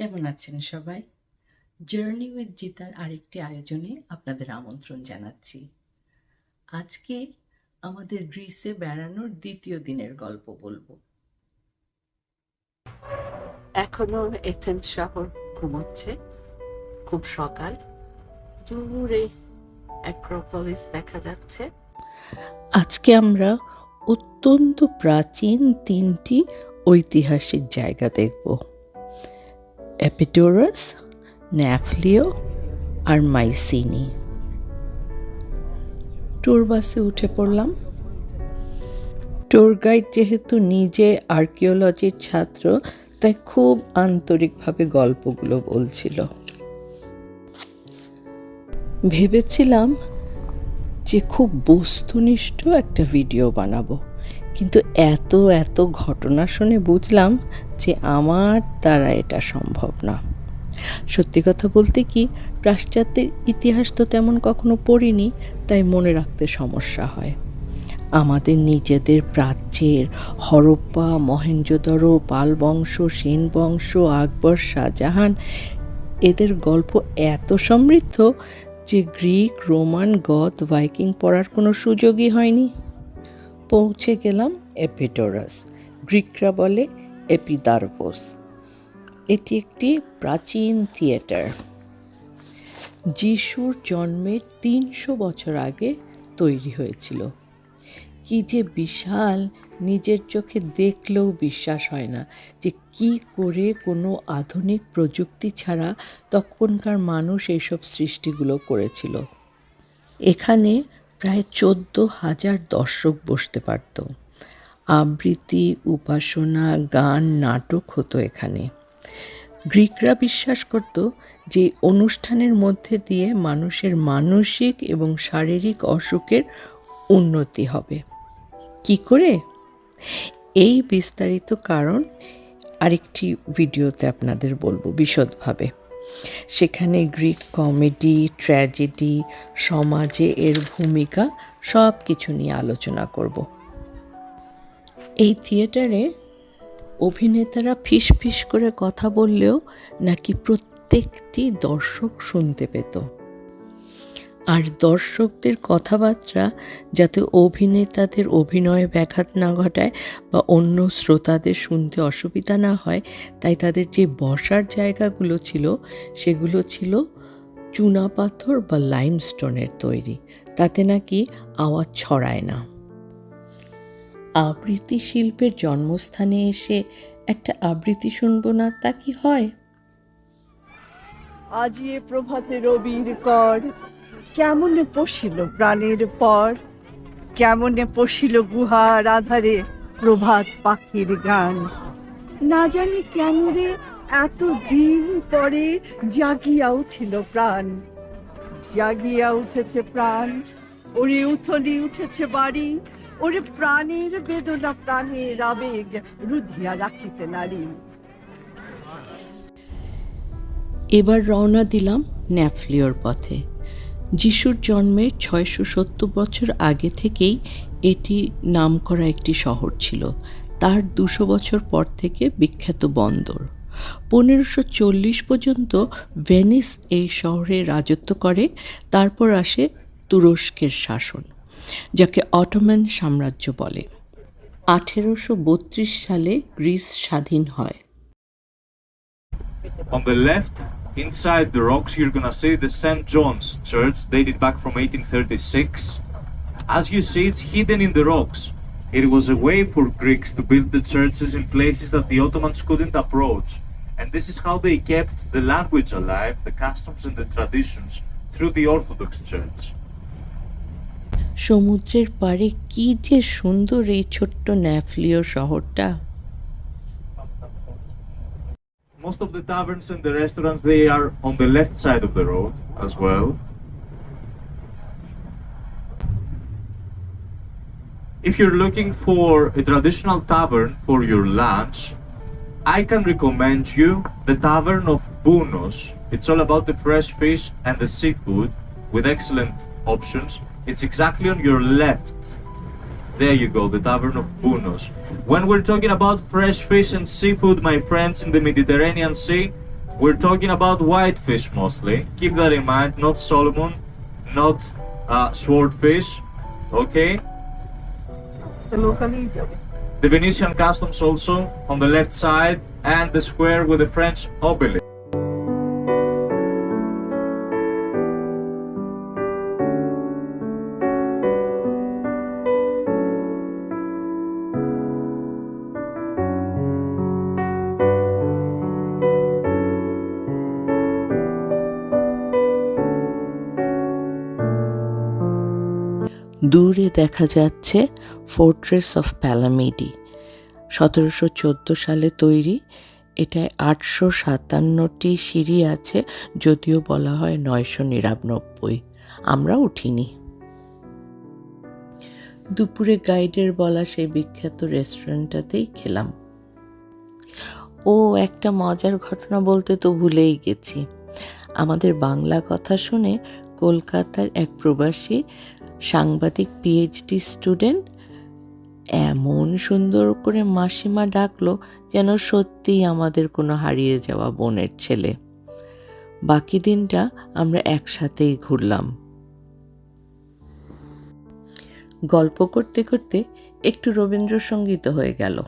কেমন আছেন সবাই? জার্নি উইথ জিতার আরেকটি আয়োজনে আপনাদের আমন্ত্রণ জানাচ্ছি। আজকে আমাদের গ্রিসে বেড়ানোর দ্বিতীয় দিনের গল্প বলব। এখনও এথেন্স শহর ঘুমোচ্ছে। খুব সকাল। দূরে অ্যাক্রোপলিস দেখা যাচ্ছে। আজকে আমরা অত্যন্ত প্রাচীন তিনটি ঐতিহাসিক জায়গা দেখব। এপিটোরাস ন্যাফলিও আর মাইসিনি ট্যুর বাসে উঠে পড়লাম। ট্যুর গাইড যেহেতু নিজে আর্কিওলজির ছাত্র, তাই খুব আন্তরিকভাবে গল্পগুলো বলছিল। ভেবেছিলাম যে খুব বস্তুনিষ্ঠ একটা ভিডিও বানাবো। কিন্তু এত এত ঘটনা শুনে বুঝলাম যে আমার দ্বারা এটা সম্ভব না। সত্যি কথা বলতে কি পাশ্চাত্যের ইতিহাস তো তেমন কখনো পড়িনি, তাই মনে রাখতে সমস্যা হয়। আমাদের নিজেদের প্রাচ্যের হরপ্পা মহেঞ্জোদড়ো পাল বংশ সেন বংশ আকবর শাহজাহান, এদের গল্প এত সমৃদ্ধ যে গ্রিক, রোমান গথ ভাইকিং পড়ার কোনো সুযোগই হয়নি। পৌঁছে গেলাম এপিটোরাস গ্রিকরা বলে এপিদারভোস এটি একটি প্রাচীন থিয়েটার। যিশুর জন্মের তিনশো বছর আগে তৈরি হয়েছিল। কি যে বিশাল, নিজের চোখে দেখলেও বিশ্বাস হয় না যে কি করে কোনো আধুনিক প্রযুক্তি ছাড়া তখনকার মানুষ এইসব সৃষ্টিগুলো করেছিল। এখানে প্রায় চোদ্দ হাজার দর্শক বসতে পারত। আবৃত্তি, উপাসনা, গান, নাটক হতো এখানে। গ্রিকরা বিশ্বাস করত যে অনুষ্ঠানের মধ্যে দিয়ে মানুষের মানসিক এবং শারীরিক অসুখের উন্নতি হবে। কি করে? এই বিস্তারিত কারণ আরেকটি ভিডিওতে আপনাদের বলব বিশদভাবে। সেখানে গ্রিক কমেডি, ট্র্যাজেডি, সমাজে এর ভূমিকা সব কিছু নিয়ে আলোচনা করব। এই থিয়েটারে অভিনেতারা ফিস ফিস করে কথা বললেও নাকি প্রত্যেকটি দর্শক শুনতে পেত। আর দর্শকদের কথাবার্তা যাতে অভিনেতাদের অভিনয়ে ব্যাঘাত না ঘটায় বা অন্য শ্রোতাদের শুনতে অসুবিধা না হয়, তাই তাদের যে বসার জায়গাগুলো ছিল, সেগুলো ছিল চুনাপাথর বা লাইমস্টোনের তৈরি। তাতে নাকি আওয়াজ ছড়ায় না। আবৃত্তি শিল্পের জন্মস্থানে এসে একটা আবৃত্তি শুনব না, তা কি হয়? আজিয়ে প্রভাতে রবির কর কেমনে পশিল প্রাণের পর? কেমনে পশিল গুহার আধারে প্রভাত পাখির গান? না জানি কেন রে এত দিন পরে জাগিয়া উঠিল প্রাণ। জাগিয়া উঠেছে প্রাণ। ওরে উথলি উঠেছে বাড়ি। ওরে প্রাণের বেদনা, প্রাণের আবেগ রুধিয়া রাখিতে নারী। এবার রওনা দিলাম ন্যাফলিওর পথে। যিশুর জন্মের ছয়শো সত্তর বছর আগে থেকেই এটি নাম করা একটি শহর ছিল। তার দুশো বছর পর থেকে বিখ্যাত বন্দর। পনেরোশো চল্লিশ পর্যন্ত ভেনিস এই শহরে রাজত্ব করে, তারপর আসে তুরস্কের শাসন, যাকে অটোম্যান সাম্রাজ্য বলে। আঠেরোশো বত্রিশ সালে গ্রিস স্বাধীন হয়। inside the rocks, you're gonna see the St. John's Church, dated back from 1836. As you see, it's hidden in the rocks. It was a way for Greeks to build the churches in places that the Ottomans couldn't approach. And this is how they kept the language alive, the customs and the traditions, through the Orthodox Church. সমুদ্রের পাড়ে কি যে সুন্দর এই ছোট্ট ন্যাফলিও শহরটা most of the taverns and the restaurants, they are on the left side of the road as well. If you're looking for a traditional tavern for your lunch, I can recommend you the Tavern of Bunos. It's all about the fresh fish and the seafood with excellent options. It's exactly on your left. There you go, the Tavern of Bunos. When we're talking about fresh fish and seafood, my friends, in the Mediterranean Sea, we're talking about whitefish mostly. Keep that in mind, not Solomon, not uh, swordfish, okay? The. The Venetian customs also on the left side and the square with the French obelisk. দূরে দেখা যাচ্ছে fortress of প্যালামিডি সতেরোশো চোদ্দ সালে তৈরি। এটায় আটশো সাতান্নটি সিঁড়ি আছে, যদিও বলা হয় নয়শো নিরানব্বই। আমরা উঠিনি। দুপুরে গাইডের বলা সেই বিখ্যাত রেস্টুরেন্টটাতেই খেলাম। ও, একটা মজার ঘটনা বলতে তো ভুলেই গেছি। আমাদের বাংলা কথা শুনে কলকাতার এক প্রবাসী সাংবাদিক পিএইচডি স্টুডেন্ট এমন সুন্দর করে মাসিমা ডাকলো যেন সত্যিই আমাদের কোনো হারিয়ে যাওয়া বোনের ছেলে। বাকি দিনটা আমরা একসাথেই ঘুরলাম। গল্প করতে করতে একটু রবীন্দ্রসঙ্গীত হয়ে গেল।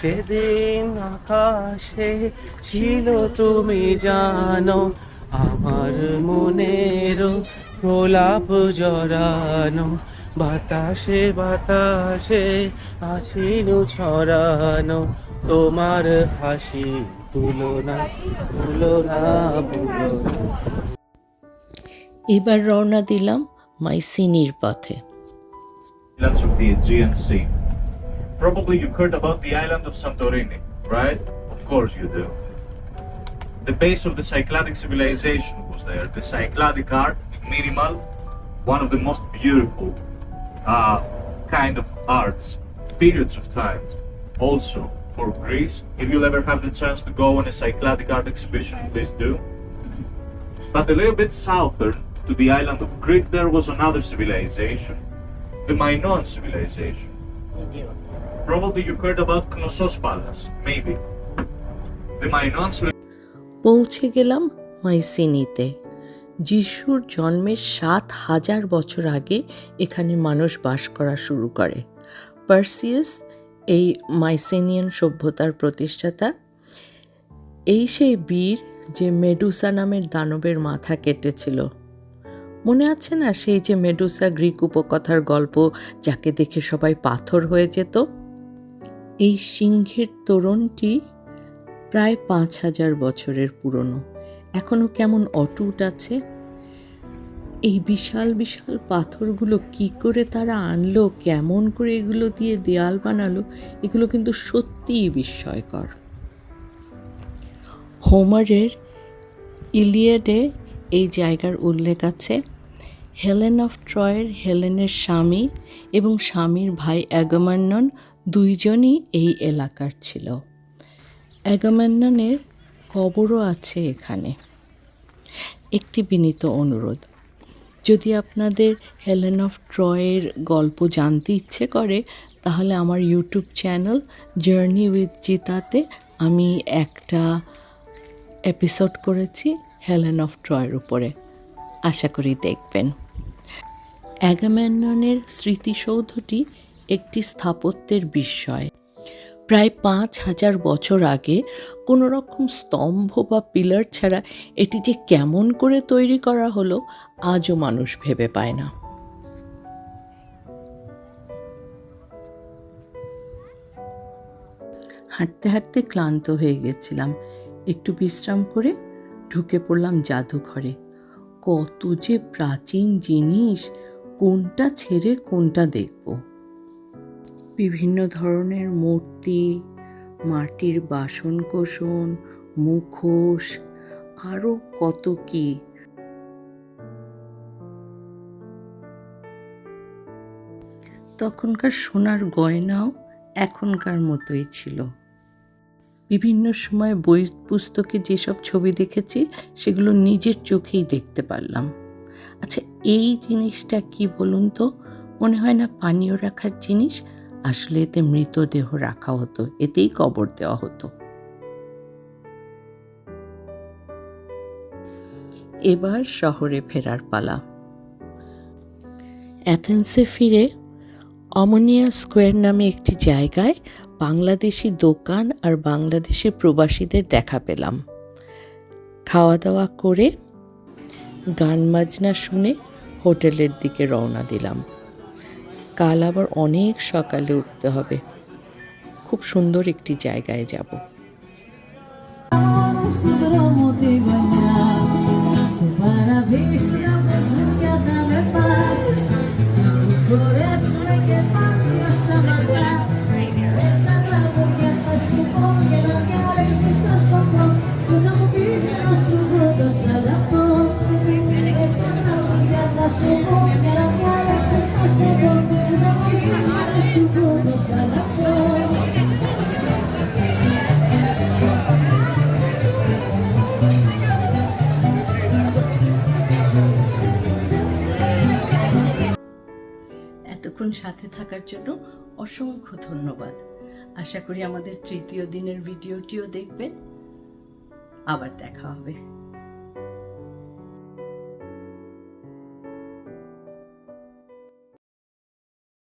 সেদিন আকাশে ছিল তুমি জানো, আমার মনের গোলাপ জড়ানো বাতাসে বাতাসে আছিল ছড়ানো তোমার হাসি তুলনা তুলনা এবার রওনা দিলাম মাইসিনির পথে Islands of the Aegean Sea. Probably you've heard about the island of Santorini, right? Of course you do. The base of the Cycladic civilization was there. The Cycladic art, minimal, one of the most beautiful uh, kind of arts, periods of time. Also, for Greece, if you'll ever have the chance to go on a Cycladic art exhibition, please do. But a little bit southern to the island of Crete, there was another civilization, the Minoan civilization. Probably you've heard about Knossos Palace, maybe. The Minoans পৌঁছে গেলাম মাইসিনিতে যিশুর জন্মের সাত হাজার বছর আগে এখানে মানুষ বাস করা শুরু করে। পার্সিয়াস, এই মাইসেনিয়ান সভ্যতার প্রতিষ্ঠাতা, এই সেই বীর যে মেডুসা নামের দানবের মাথা কেটেছিল। মনে আছে না সেই যে মেডুসা গ্রিক উপকথার গল্প যাকে দেখে সবাই পাথর হয়ে যেত? এই সিংহের তোরণটি প্রায় পাঁচ হাজার বছরের পুরনো। এখনও কেমন অটুট আছে? এই বিশাল বিশাল পাথরগুলো কি করে তারা আনলো, কেমন করে এগুলো দিয়ে দেয়াল বানালো, এগুলো কিন্তু সত্যিই বিস্ময়কর। হোমারের ইলিয়াডে এই জায়গার উল্লেখ আছে। হেলেন অফ ট্রয়ের হেলেনের স্বামী এবং স্বামীর ভাই অ্যাগামান্নন দুইজনই এই এলাকার ছিল। অ্যাগামান্ননের কবরও আছে এখানে। একটি বিনীত অনুরোধ, যদি আপনাদের হেলেন অফ ট্রয়ের গল্প জানতে ইচ্ছে করে, তাহলে আমার ইউটিউব চ্যানেল জার্নি উইথ জিতাতে আমি একটা এপিসোড করেছি হেলেন অফ ট্রয়ের উপরে। আশা করি দেখবেন। অ্যাগাম্যান্ননের স্মৃতিসৌধটি একটি স্থাপত্যের বিস্ময় প্রায় পাঁচ হাজার বছর আগে কোনো রকম স্তম্ভ বা পিলার ছাড়া এটি যে কেমন করে তৈরি করা হলো, আজও মানুষ ভেবে পায় না। হাঁটতে হাঁটতে ক্লান্ত হয়ে গেছিলাম। একটু বিশ্রাম করে ঢুকে পড়লাম জাদুঘরে। কত যে প্রাচীন জিনিস, কোনটা ছেড়ে কোনটা দেখব। বিভিন্ন ধরনের মূর্তি, মাটির বাসন কোসন মুখোশ আরও কত কি। তখনকার সোনার গয়নাও এখনকার মতোই ছিল। বিভিন্ন সময় বই পুস্তকে যেসব ছবি দেখেছি, সেগুলো নিজের চোখেই দেখতে পারলাম। আচ্ছা এই জিনিসটা কি বলুন তো? মনে হয় না পানীয় রাখার জিনিস আসলে এতে মৃতদেহ রাখা হতো, এতেই কবর দেওয়া হতো। এবার শহরে ফেরার পালা। অ্যাথেন্সে ফিরে অমনিয়া স্কোয়ার নামে একটি জায়গায় বাংলাদেশি দোকান আর বাংলাদেশি প্রবাসীদের দেখা পেলাম। খাওয়া দাওয়া করে গান বাজনা শুনে হোটেলের দিকে রওনা দিলাম। কাল আবার অনেক সকালে উঠতে হবে। খুব সুন্দর একটি জায়গায় যাব। এতক্ষণ সাথে থাকার জন্য অসংখ্য ধন্যবাদ। আশা করি আমাদের তৃতীয় দিনের ভিডিওটিও দেখবেন। আবার দেখা হবে।